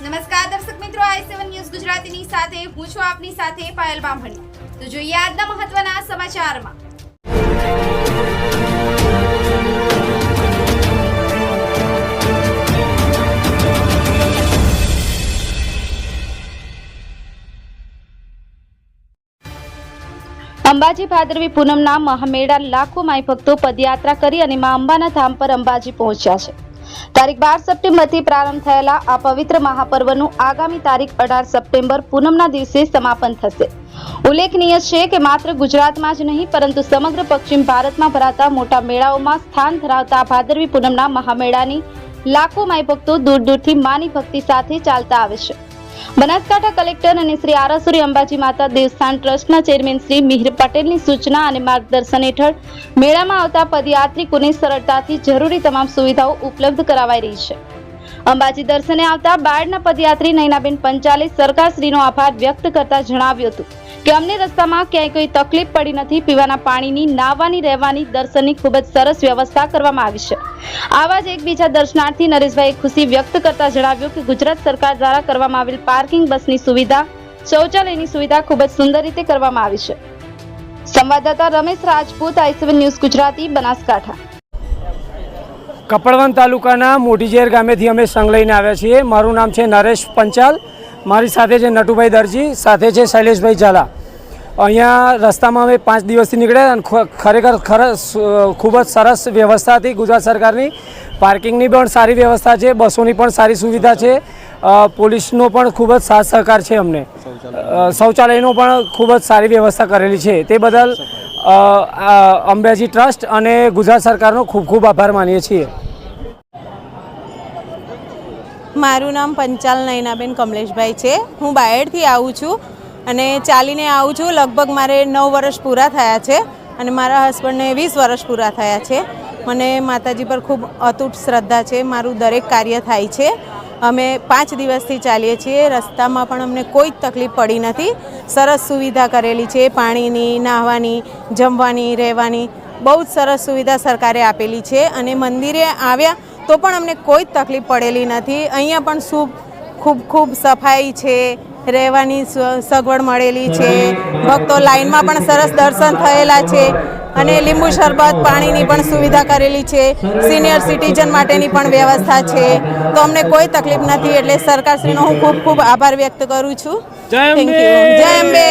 નમસ્કાર દર્શક મિત્રો, આઈ સેવન ન્યૂઝ ગુજરાતીની સાથે, હું છું આપની સાથે પાયલ બામણી. તો જોઈએ આજના મહત્વના સમાચારમાં. અંબાજી ભાદરવી પૂનમના મહામેળા લાખો માઈ ભક્તો પદયાત્રા કરી અને મા અંબાના ધામ પર અંબાજી પહોંચ્યા છે. તારીખ બાર સપ્ટેમ્બરથી પ્રારંભ થયેલા આ પવિત્ર મહાપર્વનું આગામી તારીખ અઢાર સપ્ટેમ્બર પૂનમના દિવસે સમાપન થશે. ઉલ્લેખનીય છે કે માત્ર ગુજરાતમાં જ નહીં, પરંતુ સમગ્ર પશ્ચિમ ભારતમાં ભરાતા મોટા મેળાઓમાં સ્થાન ધરાવતા ભાદરવી પૂનમના મહામેળાની લાખો માઈ ભક્તો દૂર દૂરથી માની ભક્તિ સાથે ચાલતા આવે છે. બનાસકાંઠા કલેક્ટર અને શ્રી આરાસુરી અંબાજી માતા દેવસ્થાન ટ્રસ્ટના ચેરમેન શ્રી મિહિર પટેલની સૂચના અને માર્ગદર્શન હેઠળ મેળામાં આવતા પદયાત્રિકોને સરળતાથી જરૂરી તમામ સુવિધાઓ ઉપલબ્ધ કરાવાઈ રહી છે. અંબાજી દર્શને આવતા બાળના પદયાત્રી નૈનાબેન પંચાલે સરકારશ્રીનો આભાર વ્યક્ત કરતા જણાવ્યું હતું કે અમને રસ્તામાં ક્યાંય કોઈ તકલીફ પડી નથી, પીવાના પાણીની, નાહવાની, રહેવાની દર્શનની ખૂબ જ સરસ વ્યવસ્થા કરવામાં આવી છે. આવા જ એકબીજા દર્શનાર્થી નરેશભાઈએ ખુશી વ્યક્ત કરતા જણાવ્યું કે ગુજરાત સરકાર દ્વારા કરવામાં આવેલ પાર્કિંગ બસની સુવિધા, શૌચાલયની સુવિધા ખૂબ જ સુંદર રીતે કરવામાં આવી છે. સંવાદદાતા Ramesh Rajput IC one news Gujarati, Banaskantha. Kapadvanj તાલુકાના મોટીઝેર ગામેથી અમે સંઘ લઈને આવ્યા છીએ. મારું નામ છે નરેશ પંચાલ. મારી સાથે છે નટુભાઈ દરજી, સાથે છે શૈલેષભાઈ ઝાલા. અહીંયા રસ્તામાં અમે પાંચ દિવસથી નીકળ્યા અને ખરેખર ખૂબ જ સરસ વ્યવસ્થા હતી ગુજરાત સરકારની. પાર્કિંગની પણ સારી વ્યવસ્થા છે, બસોની પણ સારી સુવિધા છે. પોલીસનો પણ ખૂબ જ સાથ સહકાર છે અમને. શૌચાલયનો પણ ખૂબ જ સારી વ્યવસ્થા કરેલી છે. તે બદલ અંબાજી ટ્રસ્ટ અને ગુજરાત સરકારનો ખૂબ ખૂબ આભાર માનીએ છીએ. મારું નામ પંચાલ નયનાબેન કમલેશભાઈ છે. હું બાયડથી આવું છું અને ચાલીને આવું છું. લગભગ મારે નવ વર્ષ પૂરા થયા છે અને મારા હસબન્ડને વીસ વર્ષ પૂરા થયા છે. મને માતાજી પર ખૂબ અતૂટ શ્રદ્ધા છે. મારું દરેક કાર્ય થાય છે. અમે પાંચ દિવસથી ચાલીએ છીએ. રસ્તામાં પણ અમને કોઈ જ તકલીફ પડી નથી. સરસ સુવિધા કરેલી છે. પાણીની, નાહવાની, જમવાની, રહેવાની બહુ જ સરસ સુવિધા સરકારે આપેલી છે અને મંદિરે આવ્યા તો પણ અમને કોઈ જ તકલીફ પડેલી નથી. અહીંયા પણ શું ખૂબ ખૂબ સફાઈ છે. રહેવાની સગવડ મળેલી છે. ભક્તો લાઈનમાં પણ સરસ દર્શન થયેલા છે. અને લીંબુ શરબત પાણીની પણ સુવિધા કરેલી છે. સિનિયર સિટીઝન માટેની પણ વ્યવસ્થા છે. તો અમને કોઈ તકલીફ નથી. એટલે સરકારશ્રીનો હું ખૂબ ખૂબ આભાર વ્યક્ત કરું છું. થેન્ક યુ જય અંબે!